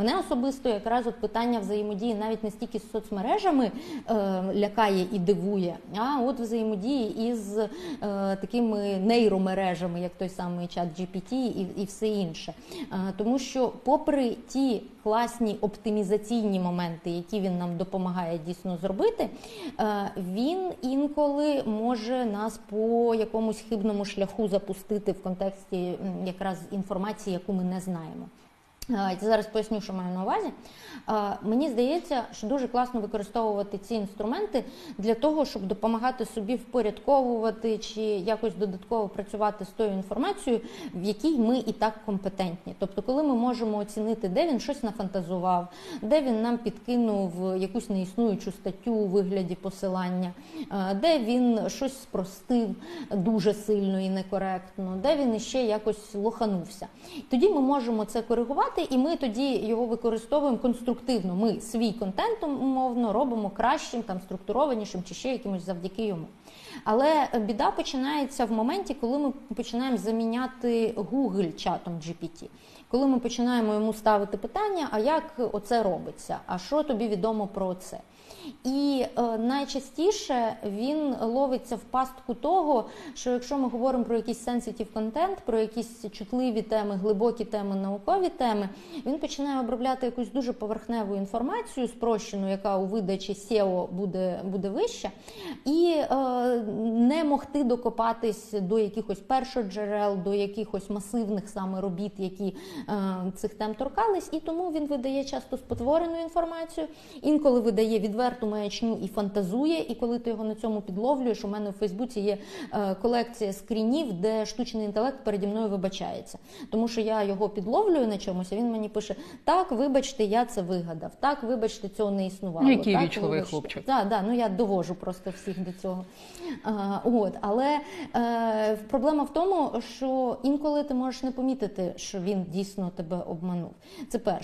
Мене особисто якраз от питання взаємодії навіть не стільки з соцмережами е, лякає і дивує, а от взаємодії із е, такими нейромережами, як той самий чат GPT і, і все інше. Е, тому що, попри ті класні оптимізаційні моменти, які він нам допомагає дійсно зробити, е, він інколи може нас по якомусь хибному шляху запустити в контексті якраз інформації, яку ми не знаємо. Зараз поясню, що маю на увазі. Мені здається, що дуже класно використовувати ці інструменти для того, щоб допомагати собі впорядковувати чи якось додатково працювати з тою інформацією, в якій ми і так компетентні. Тобто, коли ми можемо оцінити, де він щось нафантазував, де він нам підкинув якусь неіснуючу статтю у вигляді посилання, де він щось спростив дуже сильно і некоректно, де він іще якось лоханувся. Тоді ми можемо це коригувати, і ми тоді його використовуємо конструктивно. Ми свій контент умовно робимо кращим, там структурованішим чи ще якимось завдяки йому. Але біда починається в моменті, коли ми починаємо заміняти Google чатом GPT. Коли ми починаємо йому ставити питання, а як оце робиться? А що тобі відомо про це? І е, найчастіше він ловиться в пастку того, що якщо ми говоримо про якийсь sensitive контент, про якісь чутливі теми, глибокі теми, наукові теми, він починає обробляти якусь дуже поверхневу інформацію, спрощену, яка у видачі SEO буде, буде вища, і е, не могти докопатись до якихось першоджерел, до якихось масивних саме робіт, які е, цих тем торкались, і тому він видає часто спотворену інформацію, інколи видає відверту маячню і фантазує. І коли ти його на цьому підловлюєш, у мене в Фейсбуці є е, колекція скрінів, де штучний інтелект переді мною вибачається. Тому що я його підловлюю на чомусь, а він мені пише: так, вибачте, я це вигадав, так, вибачте, цього не існувало. Ну, який вічливий хлопчик. Так, да, ну я довожу просто всіх до цього. А, от, але е, проблема в тому, що інколи ти можеш не помітити, що він дійсно тебе обманув. Це перше.